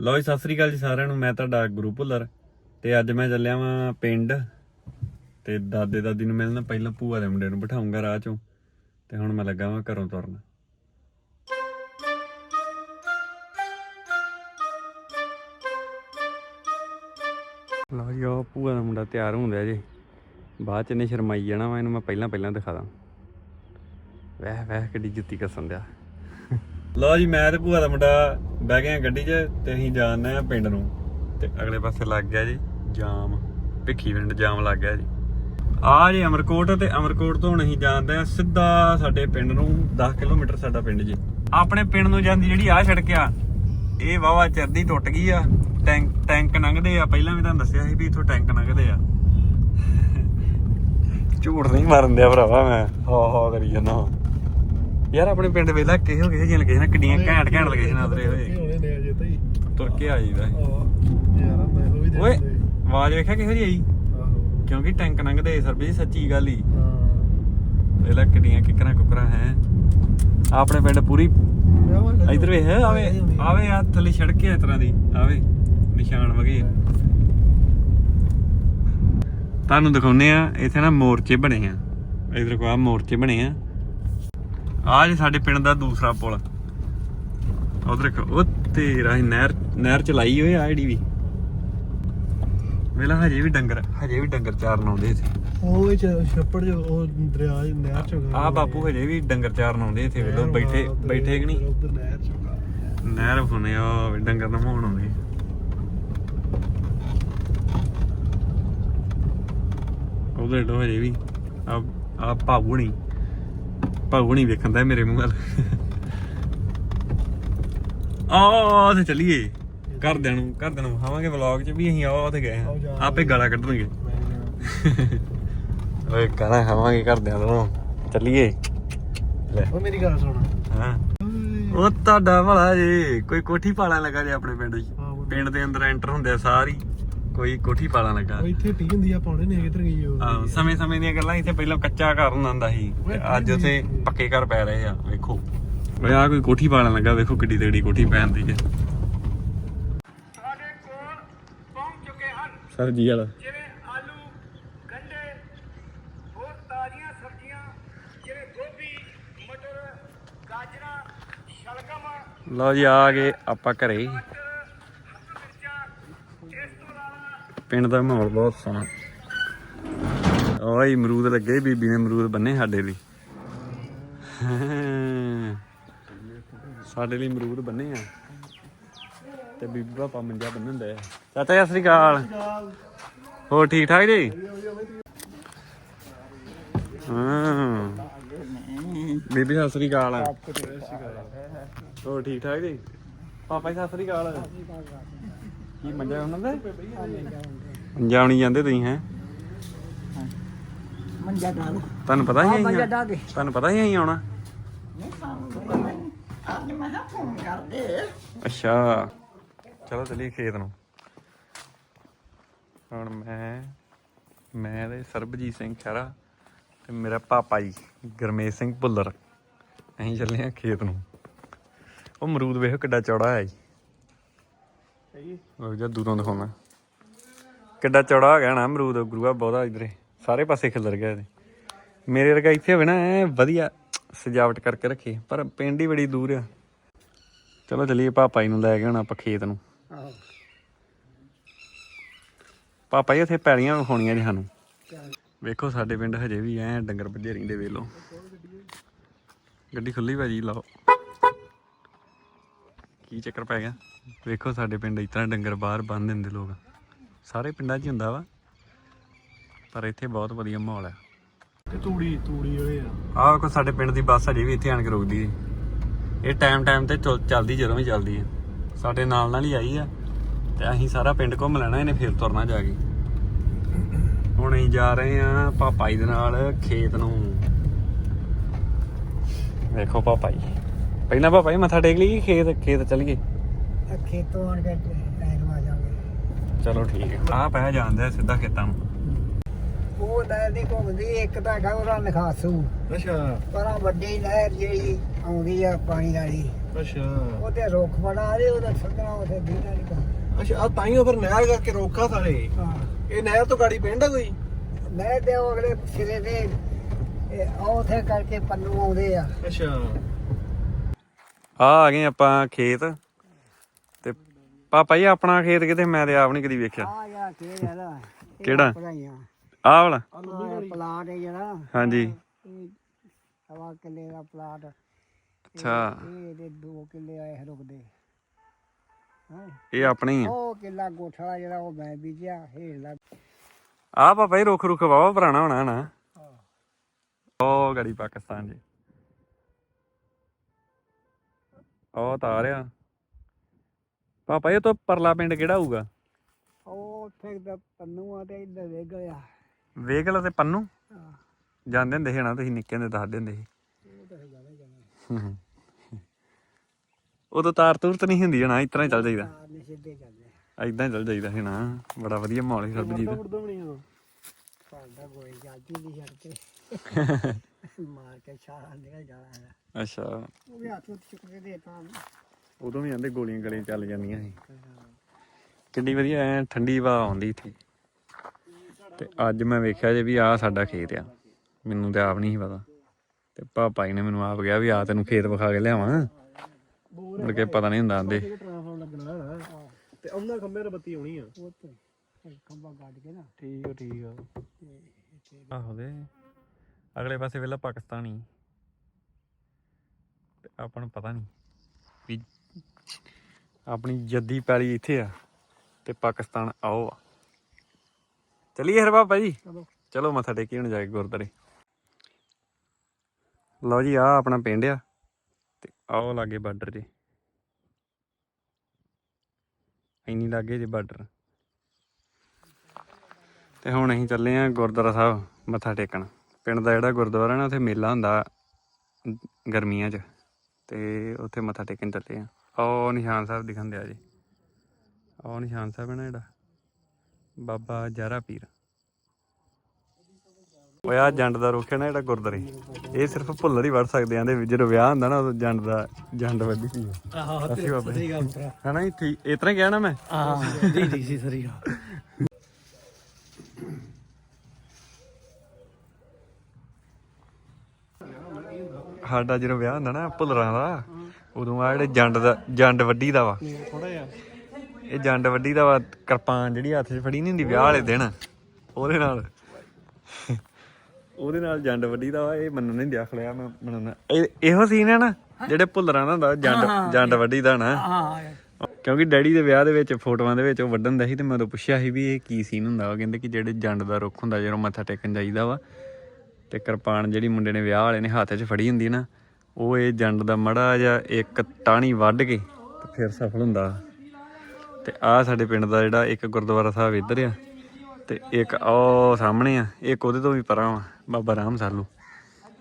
ਲਓ ਜੀ, ਸਤਿ ਸ੍ਰੀ ਅਕਾਲ ਜੀ ਸਾਰਿਆਂ ਨੂੰ, ਮੈਂ ਤੁਹਾਡਾ ਗੁਰੂ ਭੁੱਲਰ ਤੇ ਅੱਜ ਮੈਂ ਚੱਲਿਆ ਵਾਂ ਪਿੰਡ ਤੇ ਦਾਦੇ ਦਾਦੀ ਨੂੰ ਮਿਲਣ, ਪਹਿਲਾਂ ਭੂਆ ਦੇ ਮੁੰਡੇ ਨੂੰ ਬਿਠਾਉਂਗਾ ਰਾਹ ਚੋਂ ਤੇ ਹੁਣ ਮੈਂ ਲੱਗਾ ਵਾਂ ਘਰੋਂ ਤੁਰਨ। ਲਓ ਜੀ, ਉਹ ਭੂਆ ਦਾ ਮੁੰਡਾ ਤਿਆਰ ਹੁੰਦਾ ਜੀ। ਬਾਅਦ ਚ ਇਹਨੇ ਸ਼ਰਮਾਈ ਜਾਣਾ ਵਾ, ਇਹਨੂੰ ਮੈਂ ਪਹਿਲਾਂ ਪਹਿਲਾਂ ਦਿਖਾ ਦਾਂ। ਵਹਿ ਵਹਿ ਕਿੱਡੀ ਜੁੱਤੀ ਕੱਸਣ ਦਿਆ ਲਓ ਜੀ, ਮੈਂ ਤੇ ਭੂਆ ਦਾ ਮੁੰਡਾ ਬਹਿ ਗਏ ਆ ਗੱਡੀ 'ਚ ਤੇ ਅਸੀਂ ਜਾਣਦੇ ਆ ਪਿੰਡ ਨੂੰ। ਤੇ ਅਗਲੇ ਪਾਸੇ ਲੱਗ ਗਿਆ ਜੀ, ਜਾਮ। ਭਿੱਖੀ ਪਿੰਡ ਜਾਮ ਲੱਗ ਗਿਆ ਜੀ। ਆ ਜੀ, ਅਮਰਕੋਟ ਤੇ ਅਮਰਕੋਟ ਤੋਂ ਹੁਣ ਅਸੀਂ ਜਾਂਦੇ ਆ ਸਿੱਧਾ ਸਾਡੇ ਪਿੰਡ ਨੂੰ 10 ਕਿਲੋਮੀਟਰ ਸਾਡਾ ਪਿੰਡ ਜੀ। ਆਪਣੇ ਪਿੰਡ ਨੂੰ ਜਾਂਦੀ ਜਿਹੜੀ ਆ ਸੜਕ ਆ, ਇਹ ਵਾਵਾ ਚਰਦੀ ਟੁੱਟ ਗਈ ਆ। ਟੈਂਕ ਟੈਂਕ ਲੰਘਦੇ ਆ। ਪਹਿਲਾਂ ਵੀ ਤੁਹਾਨੂੰ ਦੱਸਿਆ ਸੀ ਵੀ ਇੱਥੋਂ ਟੈਂਕ ਲੰਘਦੇ ਆ। ਝੂਠ ਨਹੀਂ ਮਾਰਨ ਦਿਆ ਭਰਾਵਾ ਮੈਂ। ਹਾ ਹਾ ਕਰੀ ਜਾਂਦਾ। ਯਾਰ ਆਪਣੇ ਪਿੰਡ ਵੇਲਾ ਕਿਹੋ ਕਿਹੋ ਜਿਹੀਆਂ ਲੋਕੇਸ਼ਨਾਂ ਕਿੱਡੀਆਂ ਘੈਂਟ ਘੈਂਟ ਲੋਕੇਸ਼ਨਾਂ ਉਤਰੇ ਹੋਏ ਹੋਣੇ ਨੇ ਅਜੇ ਤਾਈ ਤੁਰ ਕੇ ਆ ਜਾਈਦਾ ਸੀ। ਯਾਰ ਮੈਨੂੰ ਵੀ ਦੇ ਓਏ ਆਵਾਜ਼ ਵੇਖਿਆ ਕਿਹੋ ਜਿਹੀ ਆਈ? ਕਿਉਂਕਿ ਟੈਂਕ ਲੰਘਦੇ ਸਰਬੀ ਸੱਚੀ ਗੱਲ ਹੀ। ਵੇਲਾ ਕਿੱਡੀਆਂ ਕਿਕਰਾਂ ਕੁਕਰਾਂ ਹੈ। ਆਪਣੇ ਪਿੰਡ ਪੂਰੀ ਇਧਰ। ਵੇਖ ਆਵੇ ਆਵੇ ਆ ਥੱਲੇ ਸੜਕ ਹੈ ਇਸ ਤਰ੍ਹਾਂ ਦੀ ਆਵੇ ਨਿਸ਼ਾਨ ਵਗੇ। ਤੁਹਾਨੂੰ ਦਿਖਾਉਨੇ ਆ ਇੱਥੇ ਨਾ ਮੋਰਚੇ ਬਣੇ ਆ। ਇਧਰ ਕੋ ਆ ਮੋਰਚੇ ਬਣੇ ਆ। ਆ ਜੀ ਸਾਡੇ ਪਿੰਡ ਦਾ ਦੂਸਰਾ ਪੁਲ। ਉਧਰ ਉਹ ਤੇਰਾ ਹੀ ਨਹਿਰ ਨਹਿਰ ਚਲਾਈ ਹੋਏ ਆ ਜਿਹੜੀ ਵੀ। ਵੇਲਾ ਹਜੇ ਵੀ ਡੰਗਰ ਹਜੇ ਵੀ ਡੰਗਰ ਚਾਰਨ ਆਉਂਦੇ ਇੱਥੇ। ਉਹ ਛੱਪੜ ਜੋ ਉਹ ਦਰਿਆ ਨਹਿਰ ਚ ਆ ਬਾਪੂ ਹਜੇ ਵੀ ਡੰਗਰ ਚਾਰਨ ਆਉਂਦੇ ਇੱਥੇ ਵੇਲੋ ਬੈਠੇ ਬੈਠੇ ਕਿ ਨਹੀਂ? ਉਧਰ ਨਹਿਰ ਚ ਨਹਿਰ ਫੁਨੇ ਆ ਡੰਗਰ ਨਮਾਉਣ ਆਉਂਦੇ। ਉਹਦੇ ਡੋ ਹਜੇ ਵੀ ਆ ਆ ਭਾਵੁਣੀ ਭਾਵੁਣੀ ਵੇਖਣ ਦਾ ਮੇਰੇ ਮੂੰਹ ਵੱਲ। ਆ ਤੇ ਚੱਲੀਏ। ਘਰਦਿਆਂ ਨੂੰ ਘਰਦਿਆਂ ਨੂੰ ਖਾਵਾਂਗੇ ਵਲੌਗ 'ਚ ਵੀ ਅਸੀਂ ਆ ਉੱਥੇ ਗਏ। ਹਾਂ। ਆਪੇ ਗਾਲਾਂ ਕੱਢਣਗੇ। ਓਏ ਗਾਲਾਂ ਖਾਵਾਂਗੇ ਘਰਦਿਆਂ ਤੋਂ ਚੱਲੀਏ। ਲੈ। ਉਹ ਮੇਰੀ ਗੱਲ ਸੁਣ। ਹਾਂ। ਉਹ ਤੁਹਾਡਾ ਭਲਾ ਜੀ ਕੋਈ ਕੋਠੀ ਪਾਲਾਂ ਲੱਗਾ ਜੇ ਆਪਣੇ ਪਿੰਡ 'ਚ। ਪਿੰਡ ਦੇ ਅੰਦਰ ਐਂਟਰ ਹੁੰਦੇ ਸਾਰੀ ਕੋਈ ਕੋਠੀ ਪਾਲਾਂ ਲੱਗਾ। ਉਹ ਇੱਥੇ ਟੀ ਹੁੰਦੀ ਆ ਪਾਉਣੇ ਨੇ ਕਿੱਧਰ ਗਈ ਉਹ। ਆਹੋ ਸਮੇਂ ਸਮੇਂ ਦੀਆਂ ਗੱਲਾਂ ਇੱਥੇ ਪਹਿਲਾਂ ਕੱਚਾ ਘਰ ਹੁੰਦਾ ਹੁੰਦਾ ਸੀ ਤੇ ਅੱਜ ਉੱਥੇ ਪੱਕੇ ਘਰ ਪੈ ਰਹੇ ਆ ਵੇਖੋ। ਓਏ ਆ ਕੋਈ ਕੋਠੀ ਪਾਲਾਂ ਲੱਗਾ ਵੇਖੋ ਕਿੱਡੀ ਤੇੜੀ ਕੋਠੀ ਪੈਂਦੀ ਹੈ ਸਾਡੇ ਕੋਲ ਪਹੁੰਚ ਚੁੱਕੇ ਹਨ। ਸਬਜੀ ਵਾਲਾ। ਜਿਵੇਂ ਆਲੂ ਗੰਡੇ ਹੋਰ ਤਾਜ਼ੀਆਂ ਸਬਜ਼ੀਆਂ ਜਿਵੇਂ ਗੋਭੀ ਮਟਰ ਗਾਜਰਾਂ ਸ਼ਲਗਮ। ਲਓ ਜੀ ਆ ਗਏ ਆਪਾਂ ਘਰੇ ਮਟਰ ਹਰੀ ਮਿਰਚਾਂ ਇਸ ਤੋਂ ਇਲਾਵਾ ਪਿੰਡ ਦਾ ਮਾਹੌਲ ਬਹੁਤ ਸੋਹਣਾ। ਓਏ, ਅਮਰੂਦ ਲੱਗੇ, ਬੀਬੀ ਨੇ ਅਮਰੂਦ ਬੰਨੇ ਸਾਡੇ ਲਈ। ਸਾਡੇ ਲਈ ਅਮਰੂਦ ਬੰਨੇ ਆ। ਤੇ ਬੀਬੀ ਪਾਪਾ ਮੰਜਾ ਬੰਨਣ ਦੇ ਚਾਚਾ ਜੀ, ਸਤਿ ਸ੍ਰੀ ਅਕਾਲ। ਹੋਰ ਠੀਕ ਠਾਕ ਜੀ? ਹਾਂ। ਬੀਬੀ, ਸਤਿ ਸ੍ਰੀ ਅਕਾਲ। ਹੋਰ ਠੀਕ ਠਾਕ ਜੀ? ਪਾਪਾ ਜੀ, ਸਤਿ ਸ੍ਰੀ ਅਕਾਲ। ਕੀ ਮੰਜਾ ਉਹਨਾਂ ਦਾ? ਮੰਜਾ ਨਹੀਂ ਜਾਂਦੇ ਤੁਸੀਂ ਹੈ? ਮੰਜਾ ਡਾਲ ਤੁਹਾਨੂੰ ਪਤਾ ਹੀ ਮੰਜਾ ਤੁਹਾਨੂੰ ਪਤਾ ਹੀ ਆਈ ਆਉਣਾ? ਅੱਜ ਮੈਂ ਨਾ ਫੋਨ ਕਰਦੇ। ਅੱਛਾ। ਚਲੋ ਚਲੀਏ ਖੇਤ ਨੂੰ। ਹੁਣ ਮੈਂ ਮੈਂ ਤੇ ਸਰਬਜੀਤ ਸਿੰਘ ਖਹਿਰਾ ਤੇ ਮੇਰਾ ਪਾਪਾ ਜੀ ਗਰਮੇਸ਼ ਸਿੰਘ ਭੁੱਲਰ। ਅਸੀਂ ਚੱਲੇ ਆ ਖੇਤ ਨੂੰ। ਉਹ ਅਮਰੂਦ ਵੇਖੋ ਕਿੱਡਾ ਚੌੜਾ ਹੈ ਜੀ। ਉਹ ਜਦ ਦੂਰੋਂ ਦਿਖਾਉਣਾ। ਕਿੱਡਾ ਚੌੜਾ ਹੋ ਗਿਆ ਨਾ ਅਮਰੂਦ ਗੁਰੂਆ ਬਹੁਤਾ ਇਧਰੇ। ਸਾਰੇ ਪਾਸੇ ਖਿਲਰ ਗਿਆ ਇਹਦੇ। ਮੇਰੇ ਵਰਗਾ ਇੱਥੇ ਹੋਵੇ ਨਾ ਐ ਵਧੀਆ ਸਜਾਵਟ ਕਰਕੇ ਰੱਖੇ। ਪਰ ਪਿੰਡ ਹੀ ਬੜੀ ਦੂਰ ਆ। ਚਲੋ ਚਲੀਏ ਪਾਪਾ ਜੀ ਨੂੰ ਲੈ ਕੇ ਹੁਣ ਆਪਾਂ ਖੇਤ ਨੂੰ। ਪਾਪਾ ਜੀ ਇੱਥੇ ਪੈਲੀਆਂ ਵਿਖਾਉਣੀਆਂ ਜੀ ਸਾਨੂੰ। ਵੇਖੋ ਸਾਡੇ ਪਿੰਡ ਹਜੇ ਵੀ ਐ ਡੰਗਰ ਭੱਜੇ ਰਹਿੰਦੇ ਵੇਲੋ ਗੱਡੀ ਖੁੱਲੀ ਭਾਜੀ ਲਾਓ। ਕੀ ਚੱਕਰ ਪੈ ਗਿਆ? ਵੇਖੋ ਸਾਡੇ ਪਿੰਡ ਇਸ ਤਰ੍ਹਾਂ ਡੰਗਰ ਬਾਹਰ ਬੰਨ ਦਿੰਦੇ ਲੋਕ। ਸਾਰੇ ਪਿੰਡਾਂ 'ਚ ਹੁੰਦਾ ਵਾ ਪਰ ਇੱਥੇ ਬਹੁਤ ਵਧੀਆ ਮਾਹੌਲ ਹੈ। ਤੇ ਤੂੜੀ ਤੂੜੀ ਵਾਲੇ ਆ। ਆਹ ਵੇਖੋ ਸਾਡੇ ਪਿੰਡ ਦੀ ਬੱਸ ਅਜੇ ਵੀ ਇੱਥੇ ਆਣ ਕੇ ਰੁਕਦੀ ਹੈ ਇਹ ਟਾਈਮ ਟਾਈਮ ਤੇ ਚੱਲ- ਚੱਲਦੀ ਜਦੋਂ ਵੀ ਚੱਲਦੀ ਹੈ ਸਾਡੇ ਨਾਲ ਨਾਲ ਹੀ ਆਈ ਆ ਤੇ ਅਸੀਂ ਸਾਰਾ ਪਿੰਡ ਘੁੰਮ ਲੈਣਾ ਇਹਨੇ ਫੇਰ ਤੁਰਨਾ ਜਾ ਕੇ। ਹੁਣ ਅਸੀਂ ਜਾ ਰਹੇ ਆ ਪਾਪਾ ਜੀ ਦੇ ਨਾਲ ਖੇਤ ਨੂੰ। ਵੇਖੋ ਪਾਪਾ ਜੀ। ਪਹਿਲਾਂ ਪਾਪਾ ਜੀ ਮੱਥਾ ਟੇਕ ਲਈ ਖੇਤ ਖੇਤ ਚੱਲੀਏ। ਖੇਤੋਂ ਆਣ ਕੇ ਐਨ ਆ ਜਾਵਾਂਗੇ। ਚਲੋ ਠੀਕ ਹੈ। ਆਹ ਪੈ ਜਾਂਦੇ ਸਿੱਧਾ ਖੇਤਾਂ ਨੂੰ। ਉਹ ਨਹਿਰ ਦੀ ਘੁੰਮਦੀ ਇੱਕ ਤਾਂ ਹੈਗਾ ਉਹਦਾ ਨਖਾਸੂ। ਅੱਛਾ। ਪਰ ਆਹ ਵੱਡੀ ਨਹਿਰ ਜਿਹੜੀ ਆਉਂਦੀ ਆ ਪਾਣੀ ਵਾਲੀ ਅੱਛਾ। ਉਹਦੇ ਰੁੱਖ ਬੜਾ ਰਹੇ ਉਹਦਾ ਛੱਡਣਾ ਉਹਦੇ ਦੀਨਾ ਨਹੀਂ ਕਰ ਅੱਛਾ ਆ ਤਾਈਓ ਫਿਰ ਨਹਿਰ ਕਰਕੇ ਰੋਕਾ ਸਾਰੇ। ਹਾਂ। ਇਹ ਨਹਿਰ ਤੋਂ ਗਾੜੀ ਪਿੰਡ ਆ ਕੋਈ? ਮੈਂ ਤੇ ਉਹ ਅਗਲੇ ਸਿਰੇ ਦੇ ਇਹ ਉਥੇ ਕਰਕੇ ਪੰਨੂ ਆਉਂਦੇ ਆ। ਅੱਛਾ। ਆ ਆ ਗਏ ਆਪਾਂ ਖੇਤ। ਤੇ ਪਾਪਾ ਜੀ ਆਪਣਾ ਖੇਤ ਕਿਤੇ ਮੈਂ ਤੇ ਆਪ ਨਹੀਂ ਕਦੀ ਵੇਖਿਆ। ਆ ਕੀ ਕਿਹੜਾ? ਪੜਾਈਆਂ ਆਹ ਵਾਲਾ ਪਲਾਟ ਹੈ ਜਿਹੜਾ। ਹਾਂਜੀ। ਇਹ ਸਵਾ ਕਿੱਲੇ ਦਾ ਪਲਾਟ। ਅੱਛਾ। ਇਹ ਇਹਦੇ 2 ਕਿੱਲੇ ਆਏ ਰੁਕਦੇ। ਹਾਂ? ਇਹ ਆਪਣੇ ਹੀ ਆ। ਉਹ ਕਿੱਲਾ ਗੋਠਾ ਜਿਹੜਾ ਉਹ ਮੈਂ ਬੀਜਿਆ ਹੇਠਲਾ ਆ ਪਾਪਾ ਜੀ ਰੁੱਖ ਰੁੱਖ ਵਾਵਾ ਪੁਰਾਣਾ ਹੋਣਾ ਨਾ ਉਹ ਗੜੀ ਪਾਕਿਸਤਾਨ ਜੀ ਉਹ ਤਾਂ ਆ ਰਿਹਾ। ਪਾਪਾ ਇਹ ਤੋਂ ਪਰਲਾ ਪਿੰਡ ਕਿਹੜਾ ਹੋਊਗਾ? ਉਹ ਉੱਥੇ ਦਾ ਪੰਨੂ ਆ ਤੇ ਇੱਧਰ ਵੇਗ ਗਿਆ ਵੇਗਲ ਤੇ ਪੰਨੂ? ਹਾਂ। ਜਾਂਦੇ ਹੁੰਦੇ ਸੀ ਨਾ ਤੁਸੀਂ ਨਿੱਕੇ ਹੁੰਦੇ ਦੱਸਦੇ ਹੁੰਦੇ ਸੀ। ਉਹ ਤਾਂ ਜਾਣਾ ਜਾਣਾ। ਹੂੰ। ਉਦੋਂ ਤਾਰ ਤੂਰ ਤਾਂ ਨਹੀਂ ਹੁੰਦੀ ਨਾ ਇਤਨਾ ਹੀ ਚੱਲ ਜਾਈਦਾ। ਆ ਨਿਸ਼ਿੱਧੇ ਚੱਲਦੇ। ਐਦਾਂ ਹੀ ਚੱਲ ਜਾਈਦਾ ਸੀ ਨਾ ਬੜਾ ਵਧੀਆ ਮਾਹੌਲ ਸੀ ਸਰਬਜੀਤ ਆ। ਸਾਡਾ ਕੋਈ ਜਾਂਦੀ ਨਹੀਂ ਛੱਡਦੇ ਮਾਰ ਕੇ ਛਾਲਾਂ ਨਿਕਲ ਜਾਣਾ ਹੈ ਅੱਛਾ। ਉਹ ਵੀ ਹੱਥ ਉੱਤੇ ਚੁੱਕਦੇ ਦੇ ਤਾਂ ਉਦੋਂ ਵੀ ਆਂਦੇ ਗੋਲੀਆਂ ਗਲੇ ਚੱਲ ਜਾਂਦੀਆਂ ਸੀ। ਕਿੰਨੀ ਵਧੀਆ ਐ ਠੰਡੀ ਹਵਾ ਆਉਂਦੀ ਇੱਥੇ। ਤੇ ਅੱਜ ਮੈਂ ਵੇਖਿਆ ਜੇ ਵੀ ਆਹ ਸਾਡਾ ਖੇਤ ਆ। ਮੈਨੂੰ ਤੇ ਆਪ ਨਹੀਂ ਸੀ ਪਤਾ। ਤੇ ਪਾਪਾ ਜੀ ਨੇ ਮੈਨੂੰ ਆਪ ਕਿਹਾ ਵੀ ਆ ਤੈਨੂੰ ਖੇਤ ਵਿਖਾ ਕੇ ਲਿਆਵਾਂ। ਮੁੜ ਕੇ ਪਤਾ ਨਹੀਂ ਹੁੰਦਾ ਆਂਦੇ। ਟ੍ਰਾਂਸਫਾਰਮ ਲੱਗਣਾ ਤੇ ਉਹਨਾਂ ਖੰਭੇ ਤੇ ਬੱਤੀ ਆਉਣੀ ਆ। ਉਹ ਤੇ ਖੰਭਾ ਗੱਡ ਕੇ ਨਾ। ਠੀਕ ਆ ਠੀਕ ਆ। ਆਹੋ ਦੇ। ਅਗਲੇ ਪਾਸੇ ਵੇਲਾ ਪਾਕਿਸਤਾਨੀ। ਤੇ ਆਪਾਂ ਨੂੰ ਪਤਾ ਨਹੀਂ ਵੀ ਆਪਣੀ ਜੱਦੀ ਪੈਲੀ ਇੱਥੇ ਆ ਤੇ ਪਾਕਿਸਤਾਨ ਆਓ ਆ। ਚਲਿਏ ਹਰ ਬਾਬਾ ਜੀ? ਚਲੋ। ਮੱਥਾ ਟੇਕੀ ਹੁਣ ਜਾ ਕੇ ਗੁਰਦਾਰੇ ਲਓ ਜੀ ਆ ਆਪਣਾ ਪਿੰਡ ਆ ਤੇ ਆਓ ਲਾਗੇ ਬਾਰਡਰ ਜੇ ਇੰਨੀ ਲਾਗੇ ਜੇ ਬਾਰਡਰ। ਤੇ ਹੁਣ ਅਸੀਂ ਚੱਲੇ ਆ ਗੁਰਦੁਆਰਾ ਸਾਹਿਬ ਮੱਥਾ ਟੇਕਣ। ਪਿੰਡ ਦਾ ਜਿਹੜਾ ਗੁਰਦੁਆਰਾ ਨਾ ਉੱਥੇ ਮੇਲਾ ਹੁੰਦਾ ਗਰਮੀਆਂ 'ਚ ਤੇ ਉੱਥੇ ਮੱਥਾ ਟੇਕਣ ਚੱਲੇ ਆ। ਆਓ ਨਿਸ਼ਾਨ ਸਾਹਿਬ ਦਿਖਣ ਦਿਆ ਜੀ। ਆਓ ਨਿਸ਼ਾਨ ਸਾਹਿਬ ਹੈ ਨਾ ਜਿਹੜਾ। ਬਾਬਾ ਜਾਰਾ ਪੀਰ। ਓਏ ਆ ਜੰਡ ਦਾ ਰੁੱਖ ਹੈ ਨਾ ਜਿਹੜਾ ਗੁਰਦੁਆਰੇ। ਇਹ ਸਿਰਫ ਭੁੱਲਰ ਹੀ ਵੜ ਸਕਦੇ ਆਂ ਦੇ ਜਦੋਂ ਵਿਆਹ ਹੁੰਦਾ ਨਾ ਉਦੋਂ ਜੰਡ ਦਾ ਜੰਡ ਵੱਢੀ ਸੀ ਆਹ। ਸਹੀ ਗੱਲ ਭਰਾ। ਹਨਾ ਜੀ ਠੀਕ। ਇਤਨਾ ਕਹਿਣਾ ਮੈਂ? ਹਾਂ ਜੀ ਜੀ ਸੀ ਸਰੀ ਗੱਲ ਸਾਡਾ ਜਦੋਂ ਵਿਆਹ ਹੁੰਦਾ ਨਾ ਭੁੱਲਰਾਂ ਦਾ ਉਦੋਂ ਆ ਜਿਹੜੇ ਜੰਡ ਦਾ ਜੰਡ ਵੱਡੀ ਦਾ ਵਾ। ਥੋੜਾ ਜਿਹਾ ਇਹ ਜੰਡ ਵੱਡੀ ਦਾ ਵਾ ਕਿਰਪਾਨ ਜਿਹੜੀ ਹੱਥ 'ਚ ਫੜੀ ਨਹੀਂ ਹੁੰਦੀ ਵਿਆਹ ਵਾਲੇ ਦਿਨ ਉਹਦੇ ਨਾਲ। ਉਹਦੇ ਨਾਲ ਜੰਡ ਵੱਡੀ ਦਾ ਵਾ ਇਹ ਮੰਨਣ ਨਹੀਂ ਦਿਆ ਖਲਿਆ ਮੈਂ ਮੰਨਣਾ ਇਹ ਇਹੋ ਸੀਨ ਹੈ ਨਾ ਜਿਹੜੇ ਭੁੱਲਰਾਂ ਦਾ ਹੁੰਦਾ ਜੰਡ ਜੰਡ ਵੱਡੀ ਦਾ ਨਾ। ਹਾਂ ਕਿਉਂਕਿ ਡੈਡੀ ਦੇ ਵਿਆਹ ਦੇ ਵਿੱਚ ਫੋਟੋਆਂ ਦੇ ਵਿੱਚ ਉਹ ਵੱਢਣ ਦਾ ਸੀ ਤੇ ਮੈਂ ਉਦੋਂ ਪੁੱਛਿਆ ਸੀ ਵੀ ਇਹ ਕੀ ਸੀਨ ਹੁੰਦਾ ਵਾ? ਕਹਿੰਦੇ ਕਿ ਜਿਹੜੇ ਜੰਡ ਦਾ ਰੁੱਖ ਹੁੰਦਾ ਜਦੋਂ ਮੱਥਾ ਟੇਕਣ ਜਾਈਦਾ ਵਾ ਤੇ ਕਿਰਪਾਨ ਜਿਹੜੀ ਮੁੰਡੇ ਨੇ ਵਿਆਹ ਵਾਲੇ ਨੇ ਹੱਥ 'ਚ ਫੜੀ ਹੁੰਦੀ ਨਾ, ਉਹ ਇਹ ਜੰਡ ਦਾ ਮੜਾ ਜਾਂ ਇੱਕ ਟਾਣੀ ਵੱਢ ਕੇ ਤੇ ਫਿਰ ਸਫਲ ਹੁੰਦਾ। ਤੇ ਆ ਸਾਡੇ ਪਿੰਡ ਦਾ ਜਿਹੜਾ ਇੱਕ ਗੁਰਦੁਆਰਾ ਸਾਹਿਬ ਇੱਧਰ ਆ, ਤੇ ਇੱਕ ਉਹ ਸਾਹਮਣੇ ਆ, ਇੱਕ ਉਹਦੇ ਤੋਂ ਵੀ ਪਰਾਂ ਵਾ, ਬਾਬਾ ਰਾਮ ਸਾਲੂ।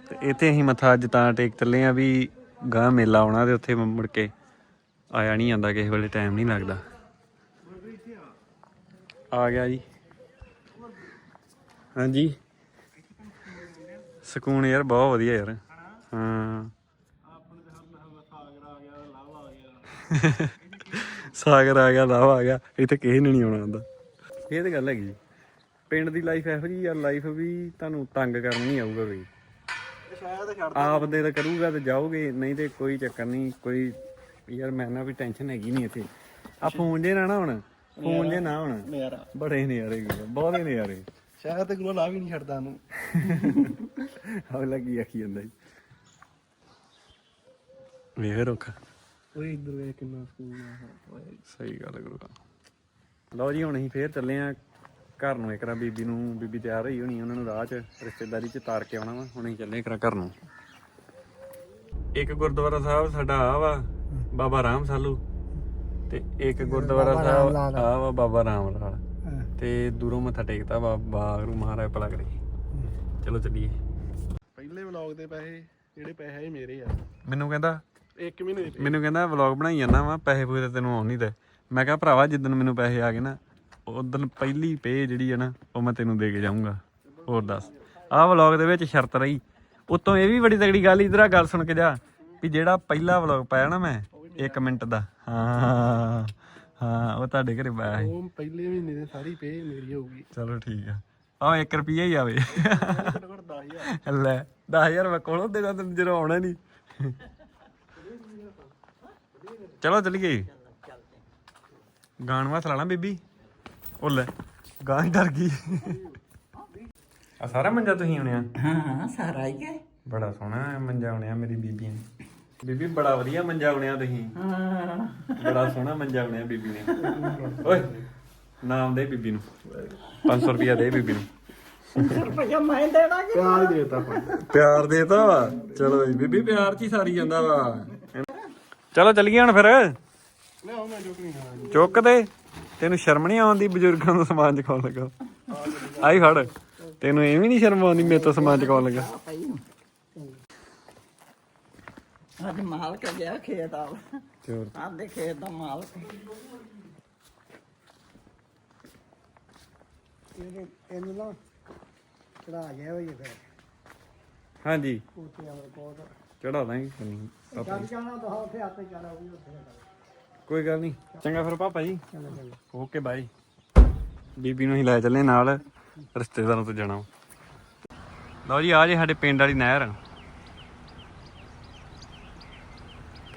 ਤੇ ਇੱਥੇ ਅਸੀਂ ਮੱਥਾ ਅੱਜ ਤਾਂ ਟੇਕ ਚੱਲੇ ਆ ਵੀ ਗਾਂ ਮੇਲਾ ਆਉਣਾ ਤੇ ਉੱਥੇ ਮੁੜ ਕੇ ਆਇਆ ਨਹੀਂ ਜਾਂਦਾ, ਕਿਸੇ ਵੇਲੇ ਟਾਈਮ ਨਹੀਂ ਲੱਗਦਾ। ਆ ਗਿਆ ਜੀ। ਹਾਂਜੀ। ਸਕੂਨ ਯਾਰ ਬਹੁਤ ਵਧੀਆ ਯਾਰ। ਹਾਂ। ਸਾਗਰ ਆ ਗਿਆ ਲਾਵਾ ਆ ਗਿਆ ਇੱਥੇ ਕਿਸੇ ਨੇ ਨਹੀਂ ਆਉਣਾ ਹੁੰਦਾ। ਇਹ ਤੇ ਗੱਲ ਹੈਗੀ ਜੀ। ਪਿੰਡ ਦੀ ਲਾਈਫ ਇਹੋ ਜੀ ਯਾਰ ਲਾਈਫ ਵੀ ਤੁਹਾਨੂੰ ਤੰਗ ਕਰਨ ਨਹੀਂ ਆਊਗਾ ਕੋਈ ਆਪ ਦੇ ਤਾਂ ਕਰੂਗਾ ਤੇ ਜਾਓਗੇ ਨਹੀਂ ਤੇ ਕੋਈ ਚੱਕਰ ਨਹੀਂ ਕੋਈ ਯਾਰ ਮੈਂ ਨਾ ਵੀ ਟੈਨਸ਼ਨ ਹੈਗੀ ਨਹੀਂ ਇੱਥੇ। ਆ ਫੋਨ ਜੇ ਨਾ ਨਾ ਹੁਣ ਫੋਨ ਜੇ ਨਾ ਹੁਣ। ਮੇਰਾ ਬੜੇ ਨਜ਼ਾਰੇ ਬਹੁਤ ਹੀ ਨਜ਼ਾਰੇ। ਸ਼ਾਇਦ ਤੇ ਗੁਰੂ ਲਾ ਵੀ ਨਹੀਂ ਛੱਡਦਾ ਨੂੰ ਆਹ ਲੱਗੀ ਆਖੀ ਜਾਂਦਾ ਜੀ? ਵੇਖ ਰੁੱਖ। ਓਏ ਇੱਧਰ ਵੇਖ ਕਿੰਨਾ ਸਕੂਨ ਆ ਓਏ। ਸਹੀ ਗੱਲ ਹੈ ਗੁਰੂ ਲਓ ਜੀ ਹੁਣ ਅਸੀਂ ਫੇਰ ਚੱਲੇ ਆ ਘਰ ਨੂੰ। ਇਕਰਾ ਬੀਬੀ ਨੂੰ ਬੀਬੀ ਤਿਆਰ ਹੋਈ ਹੋਣੀ ਉਹਨਾਂ ਨੂੰ ਰਾਹ 'ਚ ਰਿਸ਼ਤੇਦਾਰੀ 'ਚ ਤਾਰ ਕੇ ਆਉਣਾ ਵਾ। ਹੁਣ ਅਸੀਂ ਚੱਲੇ ਇਕਰਾ ਘਰ ਨੂੰ। ਇੱਕ ਗੁਰਦੁਆਰਾ ਸਾਹਿਬ ਸਾਡਾ ਆ ਵਾ ਬਾਬਾ ਰਾਮ ਸਾਲੂ। ਤੇ ਇੱਕ ਗੁਰਦੁਆਰਾ ਸਾਹਿਬ। ਆ ਵਾ ਬਾਬਾ ਰਾਮ ਲਾਲ। ਤੇ ਦੂਰੋਂ ਮੱਥਾ ਟੇਕਦਾ ਬਾਬਾ ਗੁਰੂ ਮਹਾਰਾਜ ਭਲਾ ਕਰੇ। ਚਲੋ ਚੱਲੀਏ। ਪਹਿਲੇ ਵਲੌਗ ਦੇ ਪੈਸੇ ਜਿਹੜੇ ਪੈਸੇ ਇਹ ਮੇਰੇ ਆ। ਮੈਨੂੰ ਕਹਿੰਦਾ ਇੱਕ ਮਹੀਨੇ ਦੇ ਮੈਨੂੰ ਕਹਿੰਦਾ ਵਲੌਗ ਬਣਾਈ ਜਾਂਦਾ ਵਾ ਪੈਸੇ ਪੂਰੇ ਤਾਂ ਤੈਨੂੰ ਆਉਣ ਨਹੀਂ ਦੇ। ਮੈਂ ਕਿਹਾ ਭਰਾਵਾ ਜਿੱਦਣ ਮੈਨੂੰ ਪੈਸੇ ਆ ਗਏ ਨਾ ਉਦੋਂ ਪਹਿਲੀ ਪੇ ਜਿਹੜੀ ਹੈ ਨਾ ਉਹ ਮੈਂ ਤੈਨੂੰ ਦੇ ਕੇ ਜਾਊਂਗਾ। ਹੋਰ ਦੱਸ। ਆਹ ਵਲੌਗ ਦੇ ਵਿੱਚ ਸ਼ਰਤ ਰਹੀ। ਉਤੋਂ ਇਹ ਵੀ ਬੜੀ ਤਗੜੀ ਗੱਲ ਇਧਰ ਆ ਗੱਲ ਸੁਣ ਕੇ ਜਾ ਵੀ ਜਿਹੜਾ ਪਹਿਲਾ ਵਲੌਗ ਪਾਇਆ ਨਾ ਮੈਂ 1 ਮਿੰਟ ਦਾ। ਹਾਂ। ਹਾਂ ਉਹ ਤੁਹਾਡੇ ਘਰੇ ਪਾਇਆ ਸੀ। ਉਹ ਪਹਿਲੇ ਮਹੀਨੇ ਦੇ ਸਾਰੀ ਪੇ ਮੇਰੀ ਹੋਊਗੀ। ਚਲੋ ਠੀਕ ਆ। ਆ 1 ਰੁਪਿਆ ਹੀ ਆਵੇ। ਘੱਟੋ ਘੱਟ 10000 ਲੈ 10000 ਮੈਂ ਕੋਲੋਂ ਦੇਣਾ ਤੈਨੂੰ ਜਦੋਂ ਆਉਣਾ ਨਹੀਂ। ਚਲੋ ਚੱਲੀਏ। ਗਾਣ ਵਾ ਸਲਾਣਾ ਬੀਬੀ। ਉਹ ਲੈ ਗਾਂ ਡਰ ਗਈ। ਆ ਸਾਰਾ ਮੰਜਾ ਤੁਸੀਂ ਆਉਣਿਆ ਹਾਂ ਸਾਰਾ ਹੀ ਹੈ ਬੜਾ ਸੋਹਣਾ ਮੰਜਾ ਆਉਣਿਆ ਮੇਰੀ ਬੀਬੀ ਨੇ। ਬੀਬੀ ਬੜਾ ਵਧੀਆ ਮੰਜਾ ਆਉਣਿਆ ਤੁਸੀਂ। ਹਾਂ ਬੜਾ ਸੋਹਣਾ ਮੰਜਾ ਆਉਣਿਆ ਬੀਬੀ ਨੇ। ਓਏ ਨਾਮ ਦੇ ਬੀਬੀ ਨੂੰ। 500 ਰੁਪਿਆ ਦੇ ਬੀਬੀ ਨੂੰ। ਰੁਪਇਆ ਮੈਂ ਦੇਣਾ ਕਿ ਪਿਆਰ ਦੇਤਾ ਪਿਆਰ ਦੇਤਾ ਵਾ? ਚਲੋ ਜੀ ਬੀਬੀ ਪਿਆਰ ਚ ਹੀ ਸਾਰੀ ਜਾਂਦਾ ਵਾ। ਚਲੋ ਚੱਲੀਏ ਹੁਣ ਫਿਰ। ਲੈ ਆਉ ਮੈਂ ਜੋਕ ਨਹੀਂ ਖਾਣਾ ਚੁੱਕ ਦੇ। ਤੈਨੂੰ ਸ਼ਰਮ ਨਹੀਂ ਆਉਂਦੀ ਬਜ਼ੁਰਗਾਂ ਨੂੰ ਸਮਾਨ ਚਕਾਉਣ ਲੱਗਾ? ਆਈ ਫੜ। ਤੈਨੂੰ ਐਵੇਂ ਨਹੀਂ ਸ਼ਰਮ ਆਉਂਦੀ ਮੇਰੇ ਤੋਂ ਸਮਾਨ ਚਕਾਉਣ ਲੱਗਾ? ਅੱਜ ਮਾਲਕ ਗਿਆ ਖੇਤ ਆ ਚੋਰ ਆਦੇ ਖੇਤ ਦਾ ਮਾਲਕ। ਇਹਨੂੰ ਇਹਨੂੰ ਨਾ ਚੜਾ ਗਿਆ ਹੋਈ ਫਿਰ। ਹਾਂਜੀ। ਉੱਥੇ ਆਵੇ ਕੋਲ ਚੜਾ ਦਾਂਗੇ ਕੋਈ ਨੀ। ਚੱਲ ਜਾਣਾ ਤਾਂ ਉੱਥੇ ਆਪੇ ਚੜਾ ਹੋਈ ਉੱਥੇ ਕੋਈ ਗੱਲ ਨਹੀਂ। ਚੰਗਾ ਫਿਰ ਪਾਪਾ ਜੀ। ਚਲੋ ਚਲੋ ਓਕੇ ਬਾਈ ਬੀਬੀ ਨੂੰ ਹੀ ਲੈ ਚੱਲੇ ਨਾਲ। ਰਿਸ਼ਤੇਦਾਰਾਂ ਤੋਂ ਜਾਣਾ ਲਓ ਜੀ ਆ ਜੇ ਸਾਡੇ ਪਿੰਡ ਵਾਲੀ ਨਹਿਰ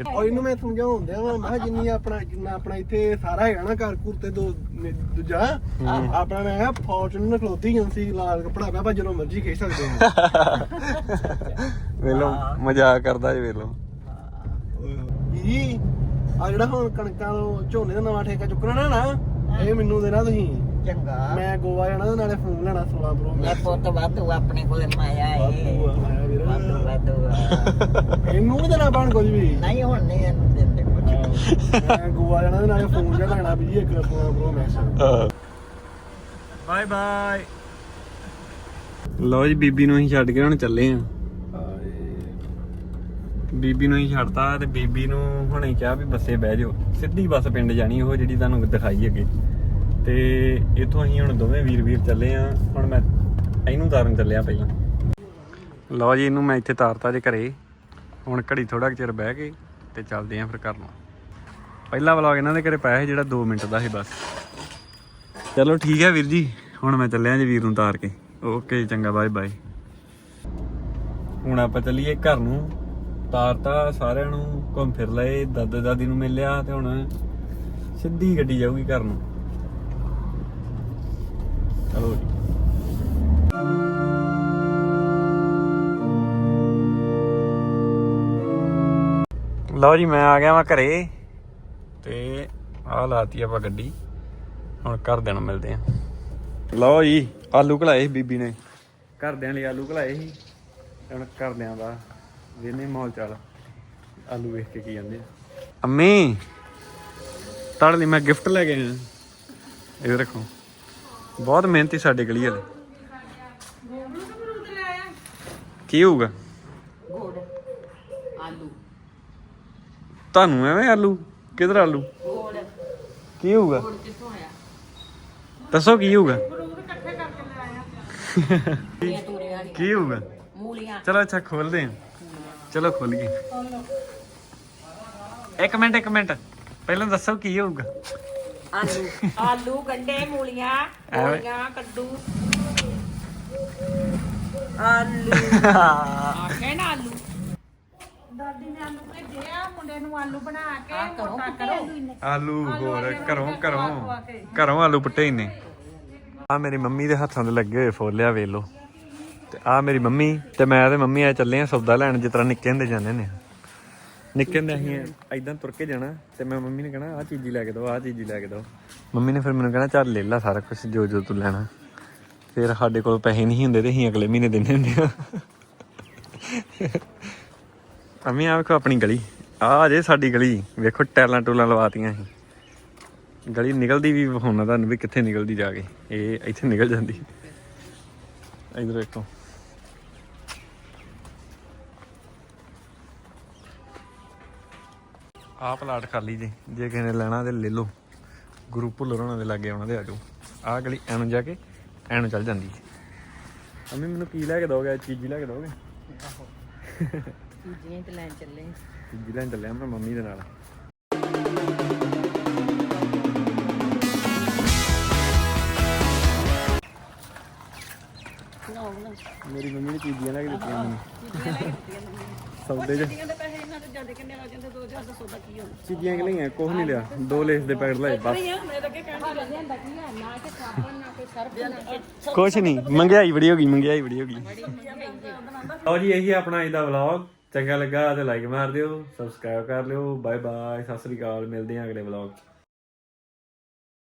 ਉਹ ਇਹਨੂੰ ਮੈਂ ਸਮਝਾਉਂਦਿਆ ਵਾ ਮੈਂ ਕਿਹਾ ਜਿੰਨੀ ਆਪਣਾ ਜਿੰਨਾ ਆਪਣਾ ਇੱਥੇ ਸਾਰਾ ਹੈਗਾ ਨਾ ਘਰ ਘੁਰ ਤੇ ਦੋ ਨੇ- ਦੂਜਾ ਆਪਣਾ ਮੈਂ ਕਿਹਾ ਫੋਰਚੂਨਰ ਕਲੋਥਿੰਗ ਏਜੰਸੀ ਲਾਲ ਕੱਪੜਾ ਪਿਆ ਪਰ ਜਦੋਂ ਮਰਜ਼ੀ ਖੇਚ ਸਕਦੇ ਹਾਂ। ਵੇਲੋ ਮਜ਼ਾਕ ਕਰਦਾ ਜੀ ਵੇਲੋ ਜੀ ਆ ਜਿਹੜਾ ਹੁਣ ਕਣਕਾਂ ਨੂੰ ਝੋਨੇ ਦਾ ਨਵਾਂ ਠੇਕਾ ਚੁੱਕਣਾ ਨਾ ਨਾ ਇਹ ਮੈਨੂੰ ਦੇਣਾ ਤੁਸੀਂ। ਚੰਗਾ। ਮੈਂ ਗੋਆ ਜਾਣਾ ਤੇ ਨਾਲੇ ਫੋਨ ਲੈਣਾ 16 ਪ੍ਰੋ ਲੈ ਪੁੱਤ ਵਾਧੂ ਆਪਣੇ ਕੋਲ ਮਾਇਆ ਏ। ਵਾਧੂ ਆ ਮਾਇਆ ਵੀਰ। ਵਾਧੂ ਵਾਧੂ ਆ। ਇਹਨੂੰ ਨਹੀਂ ਦੇਣਾ ਬਣ ਕੁਝ ਵੀ। ਨਹੀਂ ਹੁਣ ਨਹੀਂ ਇਹਨੂੰ ਦਿੰਦੇ ਕੁਝ ਮੈਂ ਗੋਆ ਜਾਣਾ ਤੇ ਨਾਲੇ ਫੋਨ ਜਿਹਾ ਲੈਣਾ ਵੀ ਜੀ ਇੱਕ 16 ਪ੍ਰੋ ਮੈਕਸ ਬਾਏ ਬਾਏ। ਲਓ ਜੀ ਬੀਬੀ ਨੂੰ ਅਸੀਂ ਛੱਡ ਕੇ ਹੁਣ ਚੱਲੇ ਆਂ। ਬੀਬੀ ਨੂੰ ਹੀ ਛੱਡਤਾ ਤੇ ਬੀਬੀ ਨੂੰ ਹੁਣੇ ਕਿਹਾ ਵੀ ਬੱਸੇ ਬਹਿ ਜਾਓ। ਸਿੱਧੀ ਬੱਸ ਪਿੰਡ ਜਾਣੀ ਉਹ ਜਿਹੜੀ ਤੁਹਾਨੂੰ ਦਿਖਾਈ ਅੱਗੇ। ਤੇ ਇੱਥੋਂ ਅਸੀਂ ਹੁਣ ਦੋਵੇਂ ਵੀਰ ਵੀਰ ਚੱਲੇ ਆ। ਹੁਣ ਮੈਂ ਇਹਨੂੰ ਤਾਰਨ ਚੱਲਿਆ ਪਹਿਲਾਂ। ਲਓ ਜੀ ਇਹਨੂੰ ਮੈਂ ਇੱਥੇ ਤਾਰਤਾ ਜੇ ਘਰੇ। ਹੁਣ ਘੜੀ ਥੋੜਾ ਚਿਰ ਬਹਿ ਕੇ ਤੇ ਚੱਲਦੇ ਆਂ ਫਿਰ ਘਰ ਨੂੰ। ਪਹਿਲਾ ਵਲੌਗ ਇਹਨਾਂ ਦੇ ਘਰੇ ਪਾਇਆ ਸੀ ਜਿਹੜਾ 2 ਮਿੰਟ ਦਾ ਸੀ ਬਸ। ਚਲੋ ਠੀਕ ਹੈ ਵੀਰ ਜੀ ਹੁਣ ਮੈਂ ਚੱਲਿਆ ਜੀ ਵੀਰ ਨੂੰ ਤਾਰ ਕੇ। ਓਕੇ ਜੀ ਚੰਗਾ ਬਾਏ ਬਾਏ। ਹੁਣ ਆਪਾਂ ਚੱਲੀਏ ਘਰ ਨੂੰ। ਤਾਰਤਾ ਸਾਰਿਆਂ ਨੂੰ ਘੁੰਮ ਫਿਰ ਲਏ ਦਾਦਾ ਦਾਦੀ ਨੂੰ ਮਿਲਿਆ ਤੇ ਹੁਣ ਸਿੱਧੀ ਗੱਡੀ ਜਾਊਗੀ ਘਰ ਨੂੰ। ਜੀ ਲਓ ਜੀ ਮੈਂ ਆ ਗਿਆ ਮੈਂ ਘਰੇ ਤੇ ਆਹ ਲਾਤੀ ਆਪਾਂ ਗੱਡੀ। ਹੁਣ ਘਰਦਿਆਂ ਨੂੰ ਮਿਲਦੇ ਆ। ਲਓ ਜੀ ਆਲੂ ਘਲਾਏ ਸੀ ਬੀਬੀ ਨੇ। ਘਰਦਿਆਂ ਲਈ ਆਲੂ ਘਲਾਏ ਸੀ। ਤੇ ਹੁਣ ਘਰਦਿਆਂ ਦਾ ਵੇਨੇ ਮੌਲ ਚਾਲ। ਆਲੂ ਵੇਖ ਕੇ ਕੀ ਜਾਂਦੇ ਆ। ਅੰਮੀ ਤੁਹਾਡੇ ਲਈ ਮੈਂ ਗਿਫਟ ਲੈ ਕੇ ਆਇਆ। ਇਹ ਰੱਖੋ ਬਹੁਤ ਮਿਹਨਤੀ ਸਾਡੇ ਗਲੀ ਵਾਲੇ। ਕੀ ਹੋਊਗਾ? ਗੋੜ। ਆਲੂ। ਤੁਹਾਨੂੰ ਐਵੇਂ ਆਲੂ? ਕਿਧਰ ਆਲੂ? ਗੋੜ। ਕੀ ਹੋਊਗਾ? ਗੋੜ ਕਿੱਥੋਂ ਆਇਆ? ਦੱਸੋ ਕੀ ਹੋਊਗਾ? ਮੂਲੀਆਂ ਤੂਰੇ ਵਾਲੀ ਕੀ ਹੋਊਗਾ? ਮੂਲੀਆਂ। ਚਲੋ ਅੱਛਾ ਖੋਲਦੇ ਹਾਂ। ਚਲੋ ਖੋਲ ਗਏ। ਇੱਕ ਮਿੰਟ ਇੱਕ ਮਿੰਟ। ਪਹਿਲਾਂ ਦੱਸੋ ਕੀ ਹੋਊਗਾ? ਆਲੂ। ਆਲੂ ਗੰਡੇ ਮੂਲੀਆਂ ਐਵੇਂ। ਮੂਲੀਆਂ ਕੱਦੂ। ਆਲੂ। ਆਖੇ ਨਾ ਆਲੂ। ਦਾਦੀ ਨੇ ਆਲੂ ਭੇਜਿਆ ਮੁੰਡੇ ਨੂੰ ਆਲੂ ਬਣਾ ਕੇ ਮੋਟਾ ਕਰੋ। ਆਲੂ ਹੋਰ ਘਰੋਂ ਘਰੋਂ। ਘਰੋਂ ਆਲੂ ਪੱਟੇ ਨੇ ਆ ਮੇਰੀ ਮੰਮੀ ਦੇ ਹੱਥਾਂ ਦੇ ਲੱਗੇ ਹੋਏ ਫੋਲਿਆ ਵੇਖ ਲੋ ਤੇ ਆ ਮੇਰੀ ਮੰਮੀ ਤੇ ਮੈਂ ਤੇ ਮੰਮੀ ਆ ਚੱਲੇ ਆ ਸੌਦਾ ਲੈਣ ਜਿਸ ਤਰ੍ਹਾਂ ਨਿੱਕੇ ਹੁੰਦੇ ਜਾਂਦੇ ਨੇ। ਨਿੱਕੇ ਹੁੰਦੇ ਅਸੀਂ ਐਦਾਂ ਤੁਰ ਕੇ ਜਾਣਾ ਤੇ ਮੈਂ ਮੰਮੀ ਨੇ ਕਹਿਣਾ, ਆਹ ਚੀਜ਼ੀ ਲੈ ਕੇ ਦਿਓ, ਆਹ ਚੀਜ਼ੀ ਲੈ ਕੇ ਦਿਓ। ਮੰਮੀ ਨੇ ਫਿਰ ਮੈਨੂੰ ਕਹਿਣਾ, ਚੱਲ ਲੈ ਲੈ ਸਾਰਾ ਕੁਝ ਜੋ ਜੋ ਤੂੰ ਲੈਣਾ। ਫਿਰ ਸਾਡੇ ਕੋਲ ਪੈਸੇ ਨਹੀਂ ਹੁੰਦੇ ਤੇ ਅਸੀਂ ਅਗਲੇ ਮਹੀਨੇ ਦਿੰਦੇ ਹੁੰਦੇ ਆ। ਅਮੀ ਆ ਵੇਖੋ ਆਪਣੀ ਗਲੀ। ਆ ਜੇ ਸਾਡੀ ਗਲੀ। ਵੇਖੋ ਟੈਲਾਂ ਟੂਲਾਂ ਲਵਾਤੀਆਂ ਸੀ ਗਲੀ ਨਿਕਲਦੀ ਵੀ ਹੁਣ ਤੁਹਾਨੂੰ ਵੀ ਕਿੱਥੇ ਨਿਕਲਦੀ ਜਾ ਕੇ। ਇਹ ਇੱਥੇ ਨਿਕਲ ਜਾਂਦੀ। ਇਧਰ ਵੇਖੋ। ਆਹ ਪਲਾਟ ਖਾਲੀ ਜੀ। ਜੇ ਕਿਸੇ ਨੇ ਲੈਣਾ ਤੇ ਲੈ ਲਓ। ਗੁਰੂ ਭੁੱਲਰ ਹੋਣਾ ਦੇ ਲਾਗੇ ਉਹਨਾਂ ਦੇ ਆ ਜਾਓ। ਆਹ ਗਲੀ ਐਨੂੰ ਜਾ ਕੇ ਐਨੂੰ ਚੱਲ ਜਾਂਦੀ ਹੈ ਅੰਮੀ ਮੈਨੂੰ ਕੀ ਲੈ ਕੇ ਦੋਗੇ? ਚੀਜ਼ੀ ਲੈ ਕੇ ਦੋਗੇ? ਚੀਜ਼ੀਆਂ ਤੇ ਲੈਣ ਚੱਲੇ ਜ਼ਿਲ੍ਹਾ ਚੱਲਿਆ ਮੈਂ ਮੰਮੀ ਦੇ ਨਾਲ। ਮੇਰੀ ਮੰਮੀ ਨੇ ਚੀਜ਼ੀਆਂ ਲੈ ਕੇ ਦਿੱਤੀਆਂ ਮੈਨੂੰ। ਸੌਦੇ ਚ। ਦੇ ਜਾਂਦੇ ਕਿੰਨੇ ਆ ਜਾਂਦੇ 2000 ਦਾ ਸੌਦਾ ਕੀ ਹੋਣਾ ਚੀਜ਼ੀਆਂ ਕਿ ਲਈਆਂ? ਕੁਝ ਨਹੀਂ ਲਿਆ। ਦੋ ਲੇਸ ਦੇ ਪੈਕਟ ਲਏ ਬਸ। ਮੈਂ ਤਾਂ ਕੀ ਕਹਿਣ ਲਿਆਂਦਾ ਕੀ ਆ ਨਾ ਕਿ ਸਾਬਣ ਨਾ ਕੋਈ ਸਰਫ ਨਾ ਕੁਛ ਨਹੀਂ ਮਹਿੰਗਾਈ ਬੜੀ ਹੋ ਗਈ ਮਹਿੰਗਾਈ ਬੜੀ ਹੋ ਗਈ। ਲਓ ਜੀ ਇਹੀ ਆਪਣਾ ਅੱਜ ਦਾ ਵਲੌਗ ਚੰਗਾ ਲੱਗਾ ਤੇ ਲਾਈਕ ਮਾਰ ਦਿਓ ਸਬਸਕ੍ਰਾਈਬ ਕਰ ਲਿਓ। ਬਾਏ ਬਾਏ ਸਤਿ ਸ੍ਰੀ ਅਕਾਲ ਮਿਲਦੇ ਹਾਂ ਅਗਲੇ ਵਲੌਗ 'ਚ।